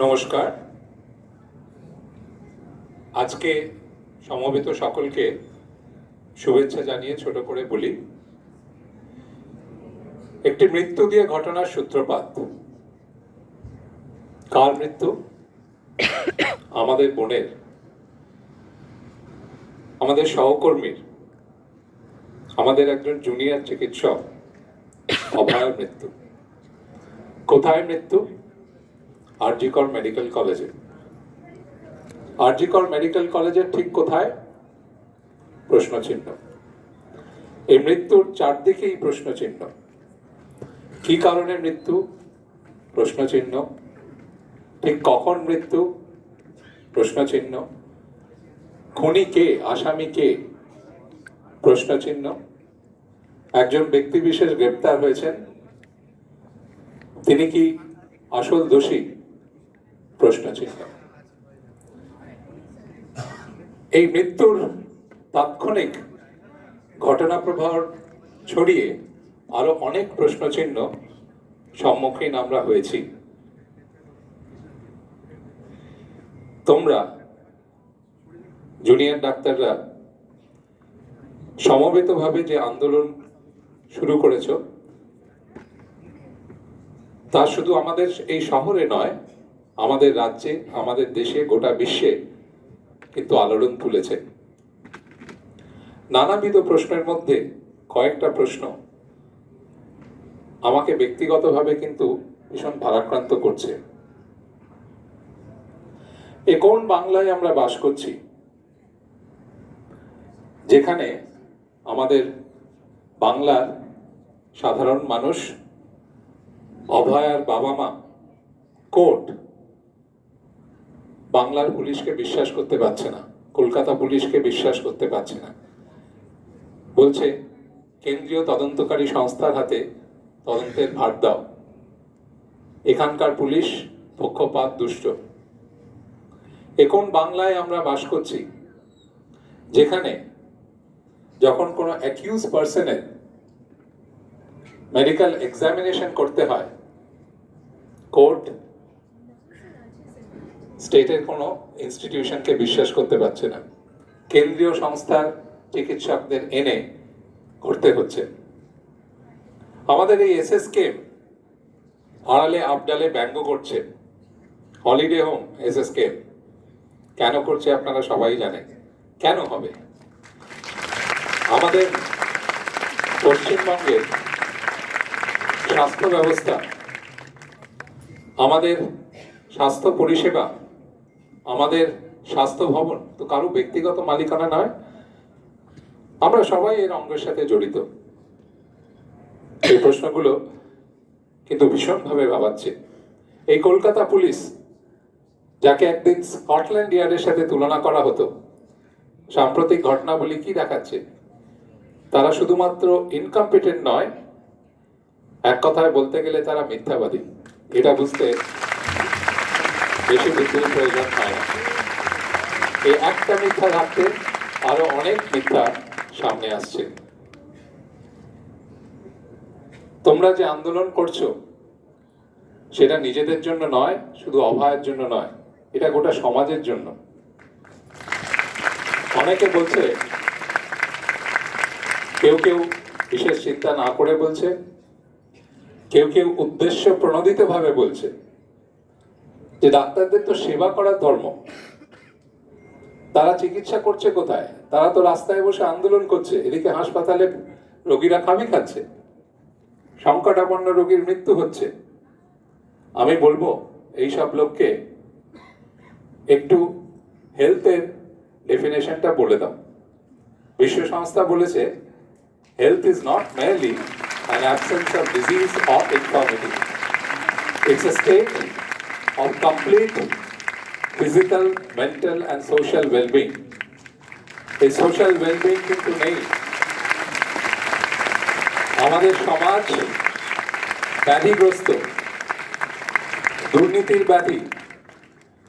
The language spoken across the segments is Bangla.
নমস্কার। আজকে সমবেত সকলকে শুভেচ্ছা জানিয়ে ছোট করে বলি, একটি মৃত্যু দিয়ে ঘটনার সূত্রপাত। কার মৃত্যু? আমাদের বোনের। আমাদের সহকর্মীর। আমাদের একজন জুনিয়র চিকিৎসক, অভয়ের মৃত্যু। কোথায় মৃত্যু? আরজিকর মেডিকেল কলেজে। আরজিকর মেডিকেল কলেজের ঠিক কোথায়? প্রশ্ন চিহ্ন এই মৃত্যুর চারদিকেই প্রশ্ন চিহ্ন কি কারণে মৃত্যু? প্রশ্ন চিহ্ন ঠিক কখন মৃত্যু? প্রশ্ন চিহ্ন খুনি কে? আসামি কে? প্রশ্ন চিহ্ন একজন ব্যক্তি বিশেষ গ্রেপ্তার হয়েছেন। তিনি কি আসল দোষী? প্রশ্ন এই মৃত্যুর তাৎক্ষণিক ঘটনা প্রবাহ ছড়িয়ে আরও অনেক প্রশ্ন চিহ্ন সম্মুখীন আমরা হয়েছি। তোমরা, জুনিয়র ডাক্তাররা, সমবেতভাবে যে আন্দোলন শুরু করেছ, তা শুধু আমাদের এই শহরে নয় আমাদের রাজ্যে, আমাদের দেশে, গোটা বিশ্বে কিন্তু আলোড়ন তুলেছে। নানাবিধ প্রশ্নের মধ্যে কয়েকটা প্রশ্ন আমাকে ব্যক্তিগতভাবে কিন্তু ভীষণ ভারাক্রান্ত করছে। এ কোন বাংলায় আমরা বাস করছি? যেখানে আমাদের বাংলার সাধারণ মানুষ, অভয়ার বাবা মা, কোর্ট বাংলার পুলিশকে বিশ্বাস করতে পারছে না। কলকাতা পুলিশকে বিশ্বাস করতে পারছে না। বলছে, কেন্দ্রীয় তদন্তকারী সংস্থার হাতে তদন্তের ভার দাও। এখানকার পুলিশ পক্ষপাত দুষ্ট। এখন বাংলায় আমরা বাস করছি, যেখানে যখন কোনো অ্যাকিউজ পার্সনের মেডিকেল এক্সামিনেশন করতে হয় কোর্ট স্টেটের কোনো ইনস্টিটিউশনকে বিশ্বাস করতে পারছে না। কেন্দ্রীয় সংস্থার চিকিৎসকদের এনে করতে হচ্ছে। আমাদের এই এসএসকে আড়ালে আবডালে ব্যঙ্গ করছে। হলিডে হোম এসএসকে কেন করছে আপনারা সবাই জানেন। কেন হবে? আমাদের পশ্চিমবঙ্গের স্বাস্থ্য ব্যবস্থা, আমাদের স্বাস্থ্য পরিষেবা আমাদের স্বাস্থ্য ভবন তো কারও ব্যক্তিগত মালিকানা নয়। আমরা সবাই এর অঙ্গের সাথে জড়িত। এই প্রশ্নগুলো কিন্তু ভীষণভাবে ভাবাচ্ছে। এই কলকাতা পুলিশ, যাকে একদিন স্কটল্যান্ড ইয়ার্ডের সাথে তুলনা করা হতো, সাম্প্রতিক ঘটনাবলী কি দেখাচ্ছে? তারা শুধুমাত্র ইনকম্পিটেন্ট নয়, এক কথায় বলতে গেলে তারা মিথ্যাবাদী। এটা বুঝতে বেশি বুদ্ধির প্রয়োজন হয় না। এই একটা মিথ্যা থাকতে আরও অনেক মিথ্যা সামনে আসছে। তোমরা যে আন্দোলন করছ, সেটা নিজেদের জন্য নয়, শুধু অভয়ের জন্য নয়, এটা গোটা সমাজের জন্য। অনেকে বলছে, কেউ কেউ বিশেষ চিন্তা না করে বলছে, কেউ কেউ উদ্দেশ্য প্রণোদিত ভাবে বলছে। যে ডাক্তারদের তো সেবা করার ধর্ম। তারা চিকিৎসা করছে কোথায়? তারা তো রাস্তায় বসে আন্দোলন করছে, এদিকে হাসপাতালে রোগীরা খামি খাচ্ছে, সংকটাপন্ন রোগীর মৃত্যু হচ্ছে। আমি বলব এই সব লোককে একটু হেলথের ডেফিনেশনটা বলে দাও। বিশ্ব সংস্থা বলেছে, health is not merely an absence of disease of infirmity. It's a state of complete physical, mental and social well-being. এই social well-being কিন্তু নেই আমাদের সমাজ ব্যাধিগ্রস্ত দুর্নীতির ব্যাধি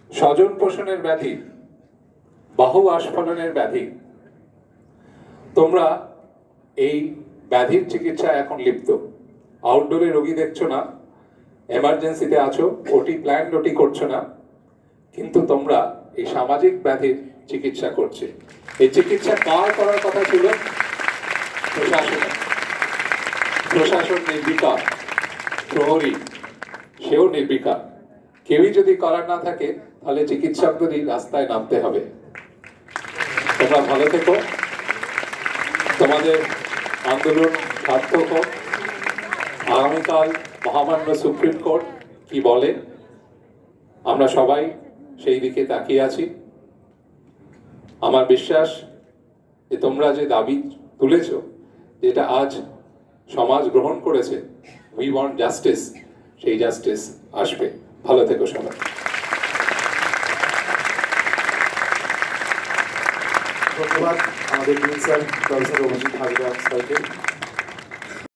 স্বজন পোষণের ব্যাধি বাহু আস্ফলনের ব্যাধি। তোমরা এই ব্যাধির চিকিৎসা এখন লিপ্ত। আউটডোরে রোগী দেখছ না। এমার্জেন্সিতে আছো ওটি প্ল্যান ওটি করছ না, কিন্তু তোমরা এই সামাজিক ব্যাধির চিকিৎসা করছে। এই চিকিৎসা কার করার কথা ছিল? প্রশাসন প্রশাসন নির্বিকার, প্রহরী, সেও নির্বিকার। কেউই যদি করার না থাকে, তাহলে চিকিৎসকদেরই রাস্তায় নামতে হবে। তোমরা ভালো থেকো। তোমাদের আন্দোলন সার্থক হোক। আগামীকাল মহামান্য সুপ্রিম কোর্ট কি বলে? আমরা সবাই সেই দিকে তাকিয়ে আছি। আমার বিশ্বাস যে তোমরা যে দাবি তুলেছ, যেটা আজ সমাজ গ্রহণ করেছে উই ওয়ান্ট জাস্টিস সেই জাস্টিস আসবে। ভালো থেকো সবাই। ধন্যবাদ। আমাদের প্রিন্সিপাল, প্রফেসর অভিজিৎ হাজরা স্যারকে।